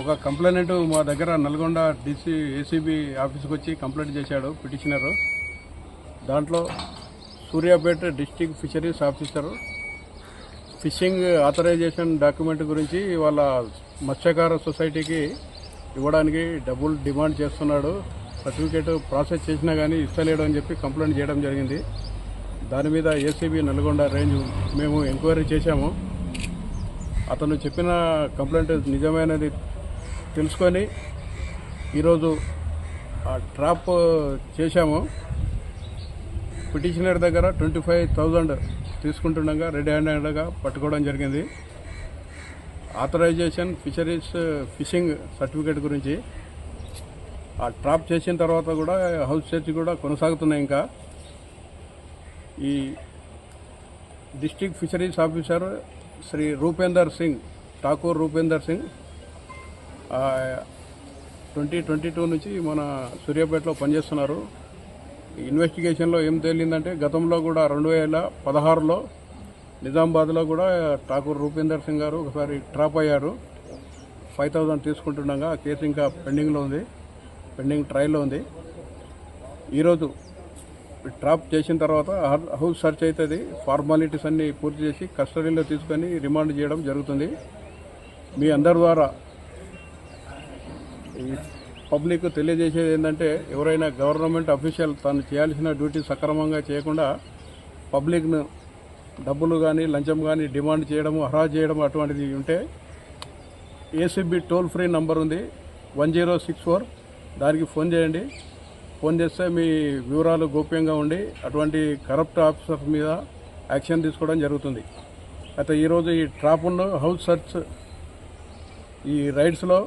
ఒక కంప్లైంట్ మా దగ్గర నల్గొండ డిసి ఏసీబీ ఆఫీస్కి వచ్చి కంప్లైంట్ చేశాడు పిటిషనరు. దాంట్లో Suryapet district fisheries officer fishing authorisation document గురించి వాళ్ళ మత్స్యకార సొసైటీకి ఇవ్వడానికి డబ్బులు డిమాండ్ చేస్తున్నాడు. సర్టిఫికేట్ ప్రాసెస్ చేసినా కానీ ఇస్తలేడు అని చెప్పి కంప్లైంట్ చేయడం జరిగింది. దాని మీద ఏసీబీ నల్గొండ రేంజ్ మేము ఎంక్వైరీ చేశాము. అతను చెప్పిన కంప్లైంట్ నిజమైనది తెలుసుకొని ఈరోజు ఆ ట్రాప్ చేశాము. పిటిషనర్ దగ్గర ట్వంటీ ఫైవ్ థౌజండ్ తీసుకుంటుండగా రెడీ హ్యాండెడ్గా పట్టుకోవడం జరిగింది. ఆథరైజేషన్ ఫిషరీస్ ఫిషింగ్ సర్టిఫికేట్ గురించి ఆ ట్రాప్ చేసిన తర్వాత కూడా హౌస్ సెర్చ్ కూడా కొనసాగుతున్నాయి ఇంకా. ఈ district fisheries officer Shri Rupender Singh Thakur Rupender Singh twenty twenty two నుంచి మన సూర్యాపేటలో పనిచేస్తున్నారు. ఇన్వెస్టిగేషన్లో ఏం తేలిందంటే గతంలో కూడా రెండు వేల పదహారులో నిజామాబాద్లో కూడా ఠాకూర్ రూపేందర్ సింగ్ గారు ఒకసారి ట్రాప్ అయ్యారు. ఫైవ్ థౌజండ్ తీసుకుంటుండగా కేసు ఇంకా పెండింగ్లో ఉంది. పెండింగ్ ట్రయల్లో ఉంది. ఈరోజు ట్రాప్ చేసిన తర్వాత హౌస్ సెర్చ్ అవుతుంది. ఫార్మాలిటీస్ అన్నీ పూర్తి చేసి కస్టడీలో తీసుకొని రిమాండ్ చేయడం జరుగుతుంది. మీ అందరి ద్వారా పబ్లిక్ తెలియజేసేది ఏంటంటే ఎవరైనా గవర్నమెంట్ అఫీషియల్ తను చేయాల్సిన డ్యూటీ సక్రమంగా చేయకుండా పబ్లిక్ను డబ్బులు కానీ లంచం కానీ డిమాండ్ చేయడము హరాజ్ చేయడం అటువంటిది ఉంటే ఏసీబీ టోల్ ఫ్రీ నంబర్ ఉంది వన్ జీరో సిక్స్ ఫోర్. దానికి ఫోన్ చేయండి. ఫోన్ చేస్తే మీ వివరాలు గోప్యంగా ఉండి అటువంటి కరప్ట్ ఆఫీసర్స్ మీద యాక్షన్ తీసుకోవడం జరుగుతుంది. అయితే ఈరోజు ఈ ట్రాపున్ హౌస్ సర్చ్ ఈ రైడ్స్లో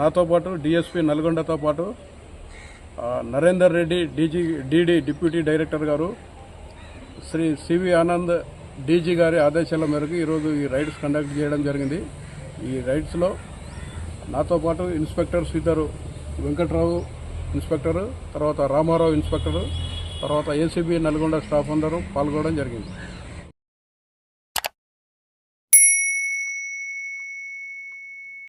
నాతో పాటు డిఎస్పీ నల్గొండతో పాటు Narender Reddy DG DD deputy director గారు శ్రీ సివి ఆనంద్ డీజీ గారి ఆదేశాల మేరకు ఈరోజు ఈ రైడ్స్ కండక్ట్ చేయడం జరిగింది. ఈ రైడ్స్లో నాతో పాటు ఇన్స్పెక్టర్ శ్రీధరు వెంకట్రావు ఇన్స్పెక్టరు తర్వాత రామారావు ఇన్స్పెక్టరు తర్వాత ఏసీబీ నల్గొండ స్టాఫ్ అందరూ పాల్గొనడం జరిగింది.